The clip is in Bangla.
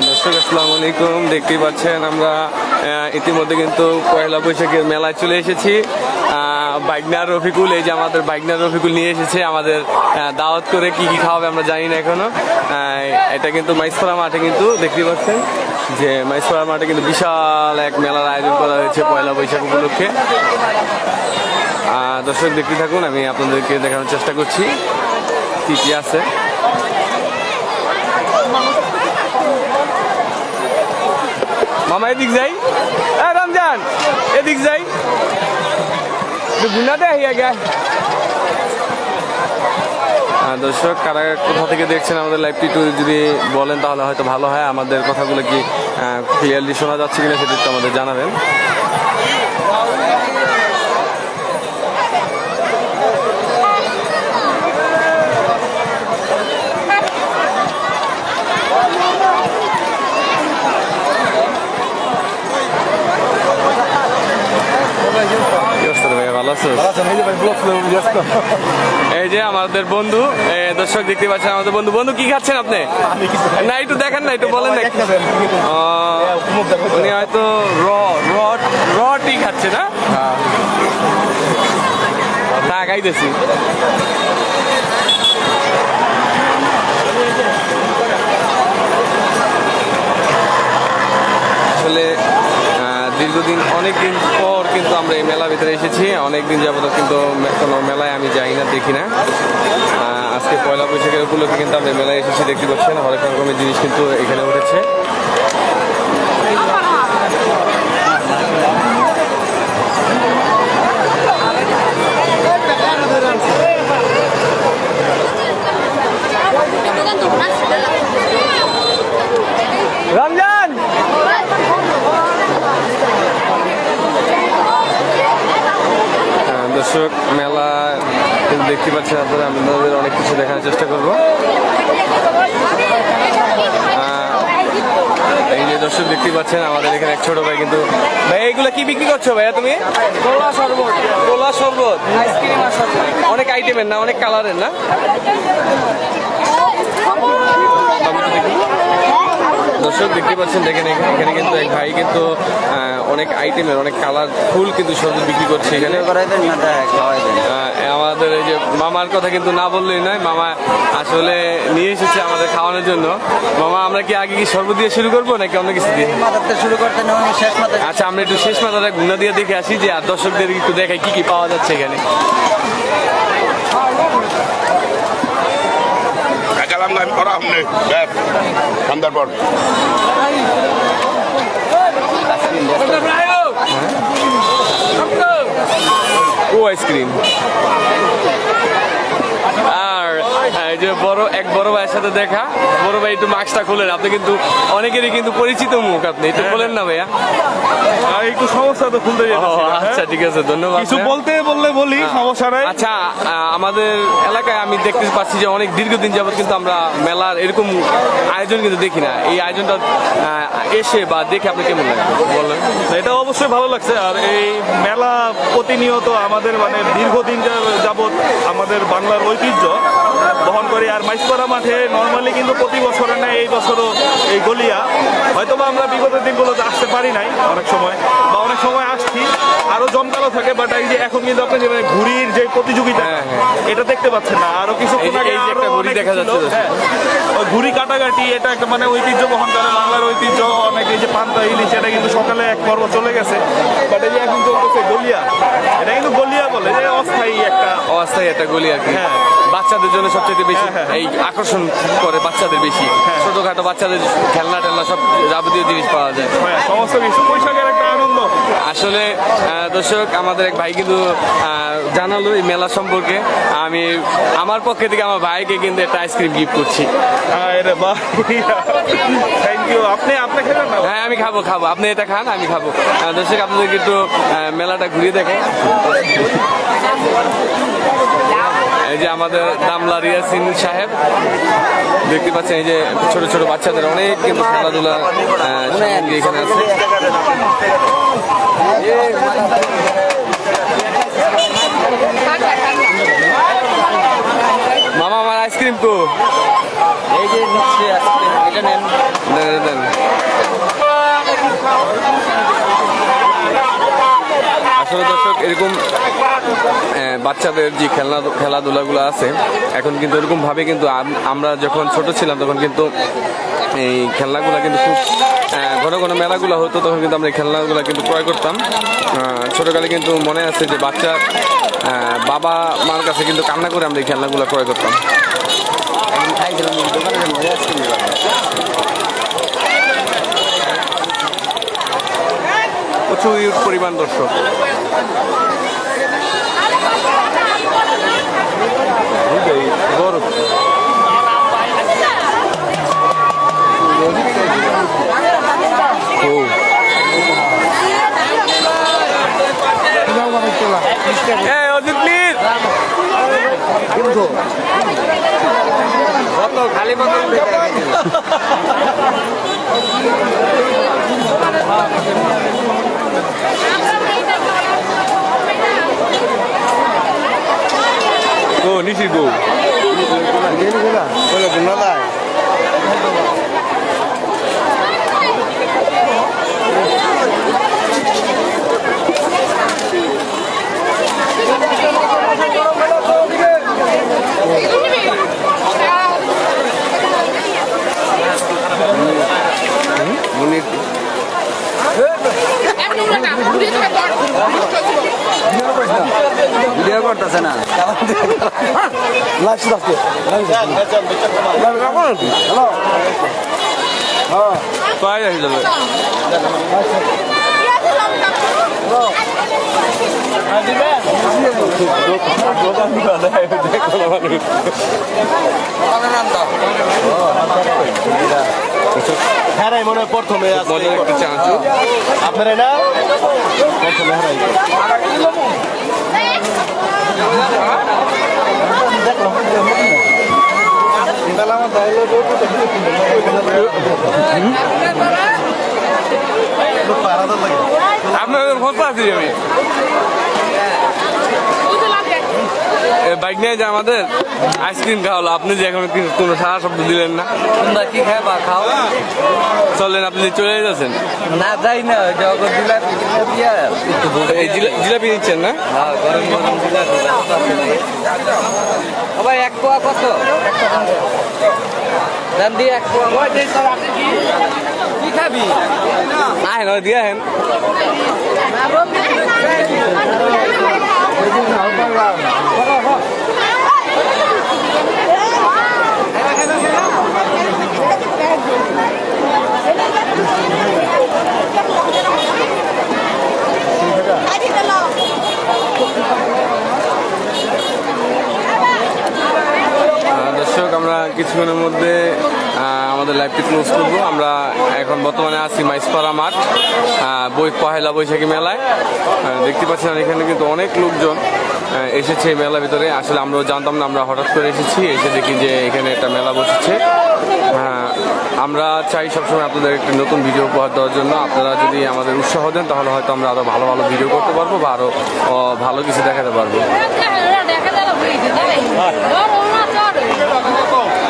দর্শক, আসসালামু আলাইকুম। দেখতেই পাচ্ছেন আমরা ইতিমধ্যে কিন্তু পয়লা বৈশাখের মেলায় চলে এসেছি। বাইকনার রফিকুল, এই যে আমাদের বাইকনার রফিকুল নিয়ে এসেছে আমাদের দাওয়াত করে কি কি খাওয়াবে আমরা জানি না এখনও। এটা কিন্তু মাইসপাড়া মাঠে কিন্তু দেখতেই পাচ্ছেন যে মাইসপাড়া মাঠে কিন্তু বিশাল এক মেলার আয়োজন করা হয়েছে পয়লা বৈশাখ উপলক্ষে। দর্শক, দেখতে থাকুন, আমি আপনাদেরকে দেখানোর চেষ্টা করছি। কি কি আছে? মামা এদিক যাই। হ্যাঁ রমজান এদিক যাই। গুনাতে হইয়া গে আহ, দর্শক কারা কোথা থেকে দেখছেন আমাদের লাইভটি একটু যদি বলেন তাহলে হয়তো ভালো হয়। আমাদের কথাগুলো কি ক্লিয়ারলি শোনা যাচ্ছে কিনা সেটা একটু আমাদের জানাবেন কি অবস্থা রে ভাইয়া ভালো আছো এই যে আমাদের বন্ধু দর্শক দেখতে পাচ্ছেন আমাদের বন্ধু। বন্ধু কি খাচ্ছেন আপনি? না একটু দেখেন না একটু বলেন না। উনি হয়তো র র রটি খাচ্ছে না? তা খাইতেছি। আসলে দীর্ঘদিন অনেকদিন পর কিন্তু আমরা এই মেলার ভিতরে এসেছি। অনেক দিন যাবত কিন্তু কোনো মেলায় আমি যাই না, দেখি না। আজকে পয়লা বৈশাখের উপলক্ষে কিন্তু আমরা মেলায় এসেছি, দেখতে পাচ্ছেন। হরেক রকমের জিনিস কিন্তু এখানে উঠেছে রমজান আহ, দর্শক মেলা কিন্তু দেখতে পাচ্ছেন আপনারা আপনাদের অনেক কিছু দেখার চেষ্টা করব। এই যে দর্শক দেখতে পাচ্ছেন আমাদের এখানে এক ছোট ভাই কিন্তু ভাই এইগুলো কি বিক্রি করছ ভাইয়া তুমি? কোলা শরবত। কোলা শরবত। অনেক আইটেমের না অনেক কালারের না আমি একটু দেখি। দর্শক দেখতে পাচ্ছেন দেখেন এখানে কিন্তু এক ভাই কিন্তু অনেক আইটেমের অনেক কালার ফুল কিন্তু শরবত বিক্রি করছে এখানে। আমাদের এই যে মামার কথা কিন্তু না বললেই নয় মামা আসলে নিয়ে এসেছে আমাদের খাওয়ানোর জন্য। মামা আমরা কি আগে কি শরবত দিয়ে শুরু করব নাকি অন্য কিছু দিয়ে? শুরু করতে নেব শেষ মাথা আচ্ছা আমরা একটু শেষ মাথাটা গুণা দিয়ে দেখে আসি যে আর দর্শকদের একটু দেখাই কি কি পাওয়া যাচ্ছে এখানে। কালাম গান করা আমনে ব্যাস সন্ধ্যার পর। ও আইসক্রিম আর এই যে বড় এক বড় ভাইয়ের সাথে দেখা বড় ভাই একটু মাস্কটা খুলেন। আপনি কিন্তু অনেকেরই কিন্তু পরিচিত মুখ আপনি একটু বলেন না ভাইয়া। আর একটু সমস্যা তো খুলতে না, হ্যাঁ? আচ্ছা ঠিক আছে ধন্যবাদ কিছু বলতে বললে বলি সমস্যা নাই। আচ্ছা আমাদের এলাকায় আমি দেখতে পাচ্ছি যে অনেক দীর্ঘদিন যাবত কিন্তু আমরা মেলার এরকম আয়োজন কিন্তু দেখি না। এই আয়োজনটা এসে বা দেখে আপনি কেমন লাগে? বলেন। এটা অবশ্যই ভালো লাগছে। আর এই মেলা প্রতিনিয়ত আমাদের মানে দীর্ঘদিন যা- যাবৎ আমাদের বাংলার ঐতিহ্য বহন করে আর মাইসপাড়া মাঠে নর্মালি কিন্তু প্রতি বছরের না এই বছরও এই গলিয়া। হয়তো বা আমরা বিগত দিনগুলোতে আসতে পারি নাই অনেক সময় বা অনেক সময় আসছি আরও জমকালো থাকে বাট এই যে এখন কিন্তু আপনি মানে ঘুড়ির যে প্রতিযোগিতা হ্যাঁ, হ্যাঁ। এটা দেখতে পাচ্ছেন না। আরও কিছু ঘুড়ি দেখা যাচ্ছে ওই ঘুড়ি কাটাকাটি এটা একটা মানে ঐতিহ্য বহন করে বাংলার ঐতিহ্য অনেক এই যে পান্তা ইলিশ এটা কিন্তু সকালে এক পর্ব চলে গেছে। বাট এই যে এখন চলতেছে গলিয়া এটা কিন্তু গলিয়া বলে যে অস্থায়ী অস্থায়ী একটা গলি আর কি। হ্যাঁ। বাচ্চাদের জন্য সবচেয়ে বেশি হ্যাঁ, হ্যাঁ। এই আকর্ষণ করে বাচ্চাদের বেশি। ছোটখাটো বাচ্চাদের খেলনা টেলনা সব যাবতীয় জিনিস পাওয়া যায়। বৈশাখের একটা আনন্দ। আসলে দর্শক আমাদের এক ভাই কিন্তু জানালো এই মেলা সম্পর্কে। আমি আমার পক্ষে থেকে আমার ভাইকে কিন্তু একটা আইসক্রিম গিফট করছি। থ্যাংক ইউ আপনি আপনি খেলেন হ্যাঁ আমি খাব খাব। আপনি এটা খান আমি খাব। দর্শক আপনাদেরকে একটু মেলাটা ঘুরিয়ে দেখে এই যে আমাদের দামলা রিয়াসিন সাহেব দেখতে পাচ্ছেন এই যে ছোট ছোট বাচ্চাদের অনেক কিন্তু খেলাধুলা এখানে আছে। মামা আমার আইসক্রিম কিন্তু এই যে নিচ্ছে এটা নেন। দেন দেন। আসলে দর্শক, এরকম বাচ্চাদের যে খেলনা, খেলাধুলাগুলো আছে, এখন কিন্তু এরকম ভাবে কিন্তু আমরা যখন ছোট ছিলাম তখন কিন্তু এই খেলনাগুলো কিন্তু খুব ঘন ঘন মেলাগুলো হতো, তখন কিন্তু আমরা এই খেলনাগুলো কিন্তু ক্রয় করতাম। ছোটকালে কিন্তু মনে আছে যে বাচ্চা বাবা মার কাছে কিন্তু কান্না করে আমরা এই খেলনাগুলো ক্রয় করতাম একদিন খাইছিলাম দোকানে যাব, এই আজকে নিয়ে যাব। প্রচুর পরিমাণ দর্শক। বড় নিশি গো মুনির। ভিডিও করতেছে না। পাই আসলে হ্যাঁ। মনে হয় প্রথমে আজকে মজার একটা চানাচুর আপনারা না? প্রথমে হারাই। আপনাদের ফোন পাচ্ছি আমি। বাইক নিয়ে যে আমাদের আইসক্রিম খাওয়ালো আপনি যে এখন কোনো সারা শব্দ দিলেন না। তোমরা কি খাইবা খাও। চললেন আপনি চলে যাচ্ছেন। না যাই না জিলাপি নিচ্ছেন না? হ্যাঁ গরম গরম জিলাপি এক পোয়া কত? দাম দিয়ে কি খাবি আহেন দিয়ে আহেন আহ, দর্শক আমরা কিছুক্ষণের মধ্যে আহ, আমাদের লাইভটি ক্লোজ করব। আমরা এখন বর্তমানে আছি মাইসপাড়া মাঠ বই পহেলা বৈশাখী মেলায়। দেখতে পাচ্ছেন এখানে কিন্তু অনেক লোকজন এসেছে এই মেলার ভিতরে। আসলে আমরাও জানতাম না আমরা হঠাৎ করে এসেছি এসে দেখি যে এখানে একটা মেলা বসেছে। আহ, আমরা চাই সবসময় আপনাদের একটি নতুন ভিডিও উপহার দেওয়ার জন্য। আপনারা যদি আমাদের উৎসাহ দেন তাহলে হয়তো আমরা আরও ভালো ভালো ভিডিও করতে পারব বা আরও ভালো কিছু দেখাতে পারব। যায়